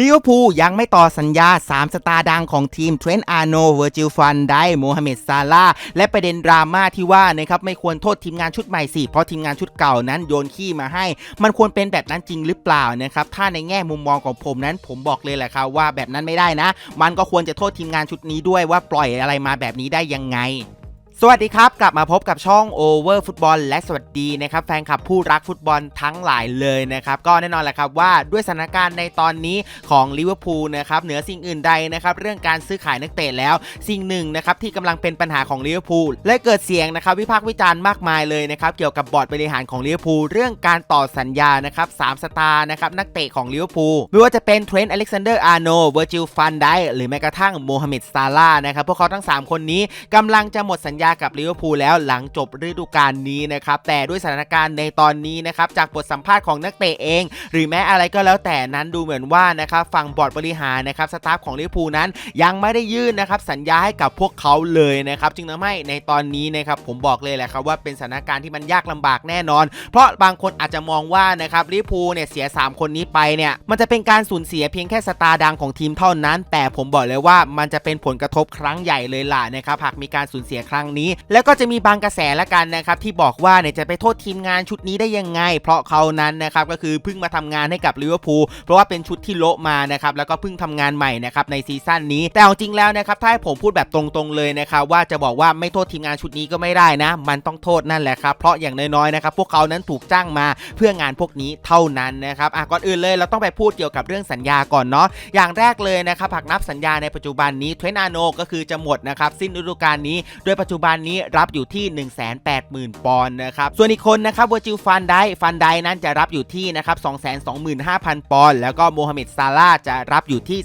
ลิเวอร์พูลยังไม่ต่อสัญญา 3 สตาร์ดังของทีมเทรนต์อาร์โนเวอร์จิลฟันได้โมฮัมเหม็ดซาลาและประเด็นดราม่าที่ว่านะครับไม่ควรโทษทีมงานชุดใหม่สิ เพราะทีมงานชุดเก่านั้นโยนขี้มาให้ มันควรเป็นแบบนั้นจริงหรือเปล่านะครับถ้าในแง่มุมมองของผมนั้นผมบอกเลยแหละครับว่าแบบนั้นไม่ได้นะ มันก็ควรจะโทษทีมงานชุดนี้ด้วยว่าปล่อยอะไรมาแบบนี้ได้ยังไง สวัสดีครับ กลับมาพบกับช่อง Over Football และสวัสดีนะครับ แฟนคลับผู้รักฟุตบอลทั้งหลายเลยนะครับ ก็แน่นอนแหละครับว่าด้วยสถานการณ์ในตอนนี้ของลิเวอร์พูลนะครับเหนือสิ่งอื่นใดนะครับ เรื่องการซื้อขายนักเตะแล้ว สิ่งหนึ่งนะครับที่กำลังเป็นปัญหาของลิเวอร์พูลและเกิดเสียงนะครับ วิพากษ์วิจารณ์มากมายเลยนะครับ เกี่ยวกับบอร์ดบริหารของลิเวอร์พูลเรื่องการต่อสัญญานะครับสามสตาร์นะครับนักเตะของลิเวอร์พูลไม่ว่าจะเป็นเทรนต์อเล็กซานเดอร์อาร์โนเวอร์จิลฟันไดหรือแม้กระทั่งโมฮัมเหม็ดซาลาห์นะครับพวกเขาทั้งสามคนนี้กำลังจะหมดสัญญากับลิเวอร์พูลแล้วหลังจบฤดูกาลนี้นะครับแต่ด้วยสถานการณ์ในตอนนี้นะครับจากบทสัมภาษณ์ของนักเตะเอง หรือแม้อะไรก็แล้วแต่นั้นดูเหมือนว่านะครับฝั่งบอร์ดบริหารนะครับสตาฟของลิเวอร์พูลนั้น ยังไม่ได้ยื่นนะครับสัญญาให้กับพวกเขาเลยนะครับจึงทำให้ในตอนนี้นะครับผมบอกเลยแหละครับว่าเป็นสถานการณ์ที่มันยากลำบากแน่นอน เพราะบางคนอาจจะมองว่านะครับลิเวอร์พูลเนี่ยเสีย 3 คนนี้ไปเนี่ยมันจะเป็นการสูญเสียเพียงแค่สตาร์ดังของทีมเท่านั้น แต่ผมบอกเลยว่ามันจะเป็นผลกระทบครั้งใหญ่เลยล่ะนะครับหากมีการสูญเสียครั้งนี้ แล้วก็จะมีบางกระแสละกันนะครับที่บอกว่าเนี่ยจะไปโทษทีมงานชุดนี้ได้ยังไง เพราะเขานั้นนะครับก็คือเพิ่งมาทำงานให้กับลิเวอร์พูลเพราะว่าเป็นชุดที่โละมานะครับแล้วก็เพิ่งทำงานใหม่นะครับในซีซั่นนี้ แต่เอาจริงแล้วนะครับถ้าให้ผมพูดแบบตรงๆเลยนะครับว่าจะบอกว่าไม่โทษทีมงานชุดนี้ก็ไม่ได้นะ มันต้องโทษนั่นแหละครับเพราะอย่างน้อยๆนะครับพวกเขานั้นถูกจ้างมาเพื่องานพวกนี้เท่านั้นนะครับอะก่อนอื่นเลยเราต้องไปพูดเกี่ยวกับเรื่องสัญญาก่อนเนาะอย่างแรกเลยนะครับหากนับสัญญาในปัจจุบันนี้เทรนอาโนก็คือจะหมดนะครับสิ้นฤดูกาลนี้โดยปัจจุบันนี้รับอยู่ที่ 1 8 0 0 0 0 ปอนด์นะครับ ส่วนอีกคนนะครับเวอร์จิลฟันไดฟันไดนั้นจะรับอยู่ที่นะครับ225,000 ปอนด์แล้วก็โมฮัมเหม็ดซาลาจะรับอยู่ที่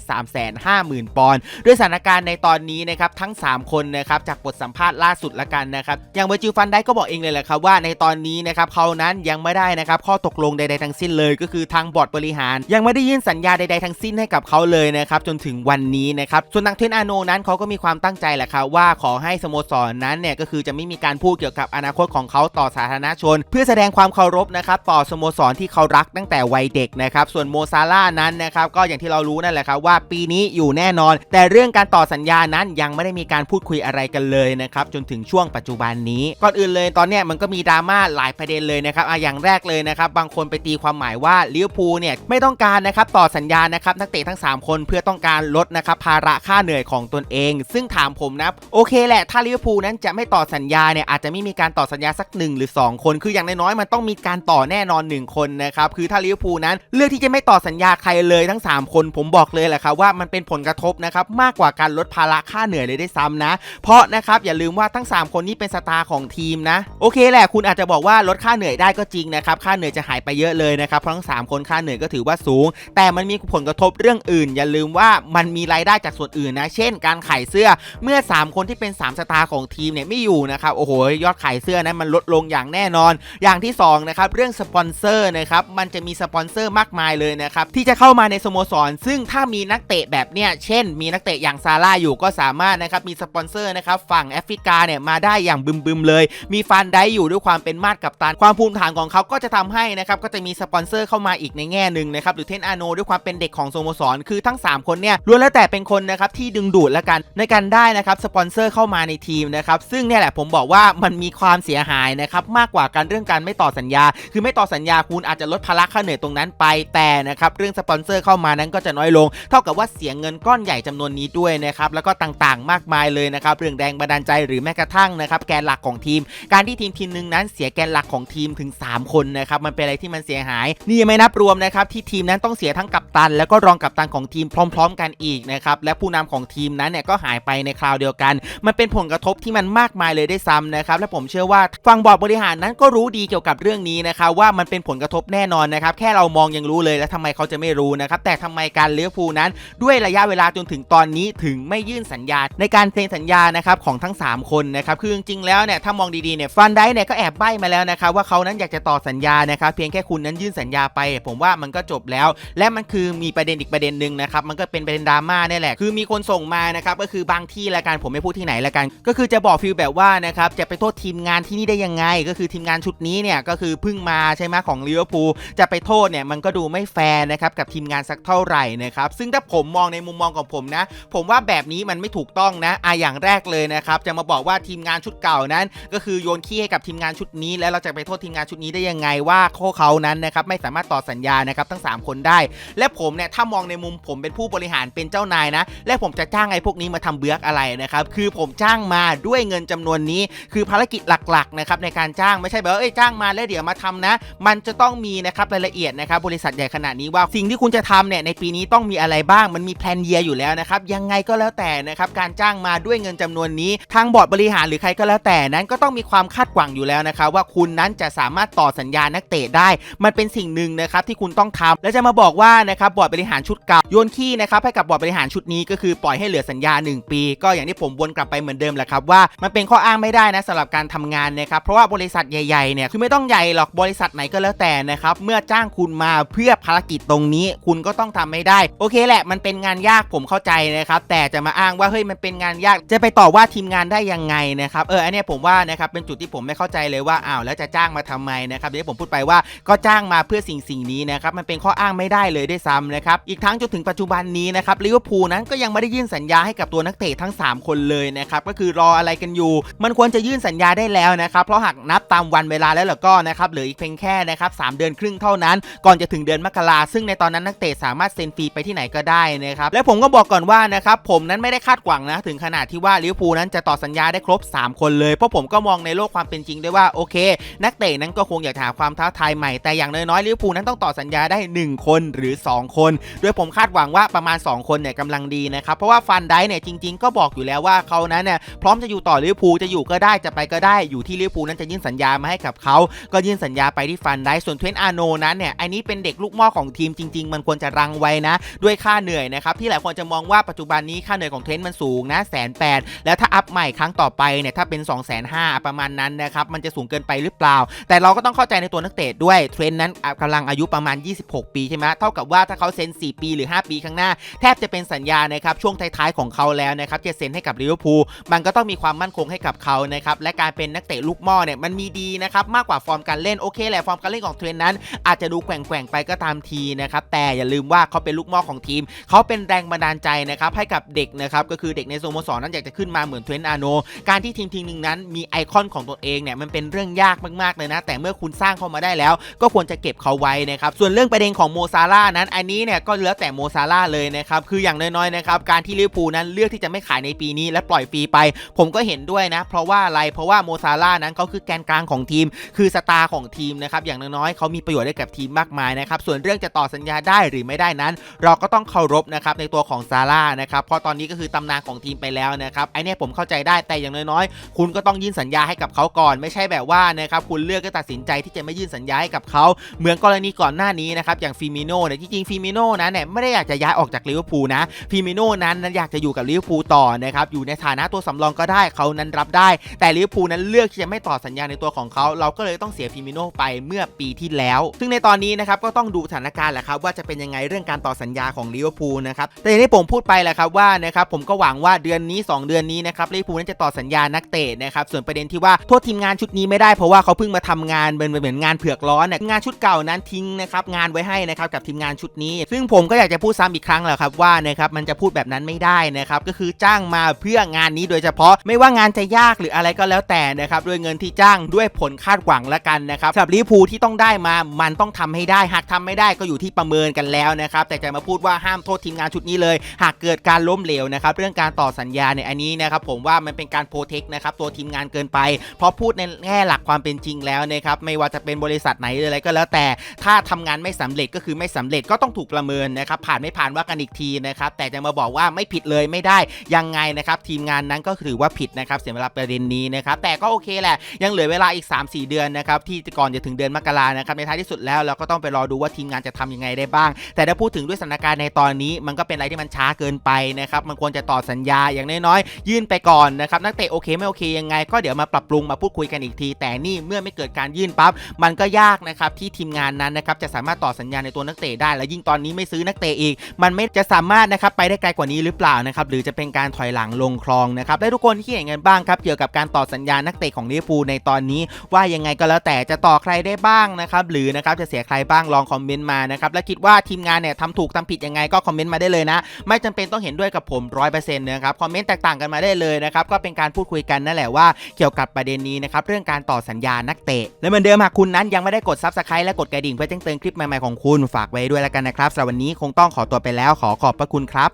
350,000 ปอนด์ด้วยสถานการณ์ในตอนนี้นะครับทั้ง 3 คนนะครับจากบทสัมภาษณ์ล่าสุดละกันนะครับอย่างเวอร์จิลฟันไดก็บอกเองเลยแหละครับว่าในตอนนี้นะครับเขานั้นยังไม่ได้นะครับข้อตกลงใดๆทั้งสิ้นเลย ก็คือทางบอร์ดบริหาร ยังไม่ได้ยื่นสัญญาใดๆทั้งสิ้นให้กับเขาเลยนะครับจนถึงวันนี้นะครับส่วนทางเทนอาโนนั้นเขาก็มีความตั้งใจแหละครับว่าขอให้สโมสรนนั้นเนี่ยก็คือจะไม่มีการพูดเกี่ยวกับอนาคตของเขาต่อสาธารณชน เพื่อแสดงความเคารพนะครับต่อสโมสรที่เขารักตั้งแต่วัยเด็กนะครับส่วนโมซาร่านั้นนะครับก็อย่างที่เรารู้นั่นแหละครับว่าปีนี้อยู่แน่นอน แต่เรื่องการต่อสัญญานั้นยังไม่ได้มีการพูดคุยอะไรกันเลยนะครับจนถึงช่วงปัจจุบันนี้ก่อนอื่นเลยตอนเนี้ยมันก็มีดราม่าหลายประเด็นเลยนะครับอะอย่างแรกเลยนะครับบางคนไปตีความหมายว่าลิเวอร์พูลเนี่ยไม่ต้องการนะครับต่อสัญญานะครับนักเตะทั้ง 3 คนเพื่อต้องการลดนะครับภาระค่าเหนื่อยของตนเอง ซึ่งถามผมนะโอเคแหละถ้าลิเวอร์พูลนั้นจะไม่ต่อสัญญาเนี่ยอาจจะไม่มีการต่อสัญญาสักหนึ่งหรือ 2 คน คืออย่างน้อยๆมันต้องมีการต่อแน่นอน 1 คนนะครับคือถ้าลิเวอร์พูลนั้น เลือกที่จะไม่ต่อสัญญาใครเลยทั้ง 3 คนผมบอกเลยแหละครับว่ามันเป็นผลกระทบนะครับมากกว่าการลดภาระค่าเหนื่อยเลยได้ซ้ำนะ เพราะนะครับอย่าลืมว่าทั้ง 3 คนนี้เป็นสตาร์ของทีมนะโอเคแหละคุณอาจจะบอกว่าลดค่าเหนื่อยได้ก็จริงนะครับค่าเหนื่อยจะหายไปเยอะเลยนะครับเพราะทั้ง 3 คนค่าเหนื่อยก็ถือว่าสูง แต่มันมีผลกระทบเรื่องอื่น อย่าลืมว่ามันมีรายได้จากส่วนอื่นนะ เช่น การขายเสื้อเมื่อ 3 คนที่เป็น 3 สตาร์ของทีมเนี่ยไม่อยู่นะครับโอ้โหยอดขายเสื้อนั้นมันลดลงอย่างแน่นอน อย่างที่2นะครับเรื่องสปอนเซอร์นะครับมันจะมีสปอนเซอร์มากมายเลยนะครับที่จะเข้ามาในสโมสร ซึ่งถ้ามีนักเตะแบบเนี้ยเช่น มีนักเตะอย่างซาร่าอยู่ก็สามารถนะครับมีสปอนเซอร์นะครับฝั่งแอฟริกาเนี่ยมาได้อย่างบึมๆเลย มีฟันได้อยู่ด้วยความเป็นมาดกับตันความภูมิฐานของเขาก็จะทำให้นะครับก็จะมีสปอนเซอร์เข้ามาอีกในแง่หนึ่งนะครับหรือเทนอาโนด้วยความเป็นเด็กของสโมสรคือทั้ง 3 คนเนี่ยล้วนแล้วแต่เป็นคนนะครับที่ดึงดูดแล้วกันในการได้นะครับสปอนเซอร์เข้ามาในทีมนะครับซึ่งเนี่ยแหละผมบอกว่ามันมีความเสียหายนะครับมากกว่าการเรื่องการไม่ต่อสัญญา คือไม่ต่อสัญญาคุณอาจจะลดภาระค่าเหนื่อยตรงนั้นไปแต่นะครับเรื่องสปอนเซอร์เข้ามานั้นก็จะน้อยลง เท่ากับว่าเสียเงินก้อนใหญ่จำนวนนี้ด้วยนะครับแล้วก็ต่างๆ มากมายเลยนะครับเรื่องแรงบันดาลใจหรือแม้กระทั่งนะครับแกนหลักของทีม การที่ทีมทีมหนึ่งนั้นเสียแกนหลักของทีมถึง 3 คนนะครับมันเป็นอะไรที่มันเสียหาย นี่ยังไม่นับรวมนะครับที่ทีมนั้นต้องเสียทั้งกัปตัน แล้วก็รองกัปตันของทีมพร้อม ๆ กันอีกนะครับและผู้นำของทีมนั้นเนี่ยก็หายไปในคราวเดียวกัน มันเป็นผลกระทบที่มันมากมายเลยได้ซ้ำนะครับและผมเชื่อว่าฝั่งบอร์ดบริหารนั้นก็รู้ดีเกี่ยวกับเรื่องนี้นะครับว่ามันเป็นผลกระทบแน่นอนนะครับแค่เรามองยังรู้เลยแล้วทำไมเขาจะไม่รู้นะครับแต่ทำไมการเลี้ยวภูนั้น ด้วยระยะเวลาจนถึงตอนนี้ถึงไม่ยื่นสัญญา ในการเซ็นสัญญานะครับของทั้ง 3 คนนะครับคือจริงๆแล้วเนี่ยถ้ามองดีๆเนี่ยฟันได้เนี่ยก็แอบใบ้มาแล้วนะครับว่าเขานั้นอยากจะต่อสัญญานะครับเพียงแค่คุณนั้นยื่นสัญญาไป ผมว่ามันก็จบแล้ว และมันคือมีประเด็นอีกประเด็นหนึ่งนะครับมันก็เป็นประเด็นดราม่าเนี่ยแหละคือมีคนส่งมานะครับก็คือบางที่ละกันผมไม่พูดที่ไหนละกัน ก็คือจะบอกบอกฟิลแบบว่านะครับจะไปโทษทีมงานที่นี่ได้ยังไง ก็คือทีมงานชุดนี้เนี่ยก็คือเพิ่งมาใช่ไหมของลิเวอร์พูลจะไปโทษเนี่ยมันก็ดูไม่แฟร์นะครับกับทีมงานสักเท่าไหร่นะครับซึ่งถ้าผมมองในมุมมองของผมนะ ผมว่าแบบนี้มันไม่ถูกต้องนะอะอย่างแรกเลยนะครับจะมาบอกว่าทีมงานชุดเก่านั้น ก็คือโยนขี้ให้กับทีมงานชุดนี้ แล้วเราจะไปโทษทีมงานชุดนี้ได้ยังไงว่าพวกเขานั้นนะครับไม่สามารถต่อสัญญานะครับทั้ง 3 คนได้ และผมเนี่ยถ้ามองในมุมผมเป็นผู้บริหารเป็นเจ้านายนะ และผมจะจ้างไอ้พวกนี้มาทำเบือกอะไรนะครับคือผมจ้างมาด้วยเงินจำนวนนี้ คือภารกิจหลักๆนะครับในการจ้างไม่ใช่แบบว่าเอ้ยจ้างมาแล้วเดี๋ยวมาทำนะ มันจะต้องมีนะครับรายละเอียดนะครับบริษัทใหญ่ขนาดนี้ว่าสิ่งที่คุณจะทำเนี่ยในปีนี้ต้องมีอะไรบ้างมันมีแพลนเยียอยู่แล้วนะครับยังไงก็แล้วแต่นะครับการจ้างมาด้วยเงินจำนวนนี้ทางบอร์ดบริหารหรือใครก็แล้วแต่นั้นก็ต้องมีความคาดหวังอยู่แล้วนะครับว่าคุณนั้นจะสามารถต่อสัญญานักเตะได้ มันเป็นสิ่งหนึ่งนะครับที่คุณต้องทำและจะมาบอกว่านะครับบอร์ดบริหารชุดเก่าโยนขี้นะครับให้กับบอร์ดบริหารชุดนี้ก็คือปล่อยให้เหลือสัญญา 1 ปี ก็อย่างที่ผมวนกลับไปเหมือนเดิมแหละครับว่ามันเป็นข้ออ้างไม่ได้นะสำหรับการทำงานนะครับเพราะว่าบริษัทใหญ่ๆเนี่ยคือไม่ต้องใหญ่หรอกบริษัทไหนก็แล้วแต่นะครับเมื่อจ้างคุณมาเพื่อภารกิจตรงนี้ คุณก็ต้องทำไม่ได้ โอเคแหละ มันเป็นงานยากผมเข้าใจนะครับแต่จะมาอ้างว่าเฮ้ยมันเป็นงานยากจะไปต่อว่าทีมงานได้ยังไงนะครับเอออันนี้ผมว่านะครับเป็นจุดที่ผมไม่เข้าใจเลยว่าอ้าวแล้วจะจ้างมาทำไมนะครับเดี๋ยวผมพูดไปว่าก็จ้างมาเพื่อสิ่งสิ่งนี้นะครับมันเป็นข้ออ้างไม่ได้เลยด้วยซ้ำนะครับอีกทั้งจนถึงปัจจุบันนี้นะครับลิเวอร์พูลนั้นก็ยังไม่ได้ยื่นสัญญาให้กับตัวนักเตะทั้ง 3 คนเลยนะครับก็คือรออะไรกันอยู่ มันควรจะยื่นสัญญาได้แล้วนะครับเพราะหากนับตามวันเวลาแล้วล่ะก็นะครับเหลืออีกเพียงแค่นะครับสามเดือนครึ่งเท่านั้น ก่อนจะถึงเดือนมกราซึ่งในตอนนั้นนักเตะสามารถเซ็นฟรีไปที่ไหนก็ได้นะครับและผมก็บอกก่อนว่านะครับผมนั้นไม่ได้คาดหวังนะถึงขนาดที่ว่าลิเวอร์พูลนั้นจะต่อสัญญาได้ครบ 3 คนเลย เพราะผมก็มองในโลกความเป็นจริงด้วยว่าโอเค นักเตะนั้นก็คงอยากหาความท้าทายใหม่แต่อย่างน้อยๆลิเวอร์พูลนั้นต้องต่อสัญญาได้ 1 คนหรือ 2 คนโดยผมคาดหวังว่าประมาณ 2 คนเนี่ยกำลังดีนะครับเพราะว่าฟันไดเนี่ยจริง ๆ ก็บอกอยู่แล้วว่าเขานั้นเนี่ยพร้อมจะอยู่ต่อลิเวอร์พูลจะอยู่ก็ได้จะไปก็ได้อยู่ที่ลิเวอร์พูลนั้นจะยื่นสัญญามาให้กับเขาก็ยื่นสัญญาไปที่ฟันได้ส่วนเทรนต์อาร์โนนั้นเนี่ยอันนี้เป็นเด็กลูกม่อของทีมจริง ๆ มันควรจะรังไว้นะ ด้วยค่าเหนื่อยนะครับที่หลายคนจะมองว่าปัจจุบันนี้ค่าเหนื่อยของเทรนต์มันสูงนะแสนแปดแล้วถ้าอัพใหม่ครั้งต่อไปเนี่ยถ้าเป็น2 5 0 0 0ประมาณนั้นนะครับมันจะสูงเกินไปหรือเปล่า แต่เราก็ต้องเข้าใจในตัวนักเตะด้วยเทรนต์นั้นกำลังอายุประมาณ 26 ปีใช่ไหมเท่ากับว่าถ้าเขาเซ็น 4 ปีหรือ 5 ปีข้างหน้า แทบจะเป็นสัญญานะครับช่วงท้ายๆของเขาแล้วนะครับจะเซ็นให้กับลิเวอร์พูลมันก็ต้องมีความมั่นคงให้กับเขานะครับและการเป็นนักเตะลูกหม่อเนี่ยมันมีดีนะครับมากกว่าฟอร์มการเล่นโอเคแหละฟอร์มการเล่นของเทรนนั้น อาจจะดูแกว่งๆไปก็ตามทีนะครับแต่อย่าลืมว่าเขาเป็นลูกหม่อของทีม เขาเป็นแรงบันดาลใจนะครับให้กับเด็กนะครับก็คือเด็กในสโมสรนั้นอยากจะขึ้นมาเหมือนเทรนต์อาโนการที่ทีมทีมหนึ่งนั้นมีไอคอนของตัวเองเนี่ยมันเป็นเรื่องยากมากๆเลยนะ แต่เมื่อคุณสร้างเขามาได้แล้ว ก็ควรจะเก็บเขาไว้นะครับส่วนเรื่องประเด็นของโมซาร่านั้นอันนี้เนี่ยก็เลือแต่โมซาร่าเลยนะครับคืออย่างน้อยๆนะครับการที่ลิเวอร์พูลนั้นเลือกที่จะไม่ขายในปีนี้และปล่อยฟรีไป ผมก็เห็นด้วยนะ เพราะว่าอะไรเพราะว่าโมซาร่านั้นเขาคือแกนกลางของทีม คือสตาร์ของทีมนะครับอย่างน้อยๆเขามีประโยชน์ให้กับทีมมากมายนะครับส่วนเรื่องจะต่อสัญญาได้หรือไม่ได้นั้น เราก็ต้องเคารพนะครับในตัวของซาร่านะครับเพราะตอนนี้ก็คือตำนานของทีมไปแล้วนะครับไอเนี้ยผมเข้าใจได้แต่อย่างน้อยๆ คุณก็ต้องยื่นสัญญาให้กับเขาก่อน ไม่ใช่แบบว่านะครับคุณเลือกก็ตัดสินใจที่จะไม่ยื่นสัญญาให้กับเขาเหมือนกรณีก่อนหน้านี้นะครับอย่างฟิมิโน่เนี่ยจริงๆฟิมิโน่นั้นเนี่ยไม่ได้อยากจะย้ายออกจากลิเวอร์พูลนะฟิมิโน่นั้นนั้นอยากจะอยู่กับลิเวอร์พูลต่อนะครับอยู่ในฐานะตัวสำรองก็ได้เขานั้นรับได้ แต่ลิเวอร์พูลนั้นเลือกที่จะไม่ต่อสัญญาในตัวของเขา เราก็เลยต้องเสียฟิมิโน่ไปเมื่อปีที่แล้ว ซึ่งในตอนนี้นะครับก็ต้องดูสถานการณ์แหละครับว่าจะเป็นยังไงเรื่องการต่อสัญญาของลิเวอร์พูลนะครับแต่อย่างที่ผมพูดไปแหละครับว่านะครับผมก็หวังว่าเดือนนี้ 2 เดือนนี้นะครับลิเวอร์พูลนั้นจะต่อสัญญานักเตะนะครับส่วนประเด็นที่ว่าโทษทีมงานชุดนี้ไม่ได้เพราะว่าเขาเพิ่งมาทำงานเป็นเหมือนงานเผือกร้อนเนี่ยงานชุดเก่านั้นทิ้งนะครับงานไว้ให้นะครับกับทีมงานชุดนี้ ซึ่งผมก็อยากจะพูดซ้ำอีกครั้งแหละครับว่านะครับมันจะพูดแบบนั้นไม่ได้นะครับก็คือจ้างมาเพื่องานนี้โดยเฉพาะไม่ว่างานจะยากหรืออะไรก็แล้วแต่นะครับด้วยเงินที่จ้างด้วยผลคาดหวังละกันนะครับสำหรับลิเวอร์พูที่ต้องได้มามันต้องทำให้ได้ หากทำไม่ได้ก็อยู่ที่ประเมินกันแล้วนะครับแต่จะมาพูดว่าห้ามโทษทีมงานชุดนี้เลย หากเกิดการล้มเหลวนะครับเรื่องการต่อสัญญาในอันนี้นะครับผมว่ามันเป็นการโปรเทคนะครับตัวทีมงานเกินไป เพราะพูดในแง่หลักความเป็นจริงแล้วนะครับไม่ว่าจะเป็นบริษัทไหนอะไรก็แล้วแต่ ถ้าทำงานไม่สำเร็จก็คือไม่สำเร็จก็ต้องถูกประเมินนะครับผ่านไม่ผ่านว่ากันอีกทีนะครับแต่จะมาบอกว่าไม่ผิดเลยไม่ได้ยังไงนะครับทีมงานนั้นก็ถือว่าผิดนะครับเสียเวลาประเด็นนี้นะครับแต่ก็โอเคแหละยังเหลือเวลาอีก 3-4 เดือนนะครับที่ก่อนจะถึงเดือนมกรานะครับในท้ายที่สุดแล้วเราก็ต้องไปรอดูว่าทีมงานจะทำยังไงได้บ้าง แต่ถ้าพูดถึงด้วยสถานการณ์ในตอนนี้มันก็เป็นอะไรที่มันช้าเกินไปนะครับมันควรจะต่อสัญญาอย่างน้อยๆยื่นไปก่อนนะครับนักเตะโอเคไม่โอเคยังไง ก็เดี๋ยวมาปรับปรุงมาพูดคุยกันอีกที แต่นี่เมื่อไม่เกิดการยื่นปั๊บมันก็ยากนะครับที่ทีมงานนั้นนะครับจะสามารถต่อสัญญาในตัวนักเตะได้ และยิ่งตอนนี้ไม่ซื้อนักเตะอีก มันไม่จะสามารถนะครับไปได้ไกลกว่านี้หรือเปล่านะครับหรือจะเป็นการถอยหลังลงคลองนะครับและทุกคนที่เห็นนกันบ้างครับเกี่ยวกับการต่อสัญญานักเตะของลิเวอร์พูลในตอนนี้ ว่ายังไงก็แล้วแต่จะต่อใครได้บ้างนะครับหรือนะครับจะเสียใครบ้างลองคอมเมนต์มานะครับและคิดว่าทีมงานเนี่ยทำถูกทำผิดยังไงก็คอมเมนต์มาได้เลยนะ ไม่จำเป็นต้องเห็นด้วยกับผมร้อยเปอร์เซ็นต์นะครับคอมเมนต์แตกต่างกันมาได้เลยนะครับก็เป็นการพูดคุยกันนั่นแหละว่าเกี่ยวกับประเด็นนี้นะครับเรื่องการต่อสัญญานักเตะและเหมือนเดิมหากคุณนั้นยังไม่ได้กดซับสไครต์และกดกระดิ่งเพื่อแจ้งเตือนคลิปใหม่ๆของคุณฝากไว้ด้วยแล้วกันนะครับสำหรับวันนี้คงต้องขอตัวไปแล้วขอขอบพระคุณครับ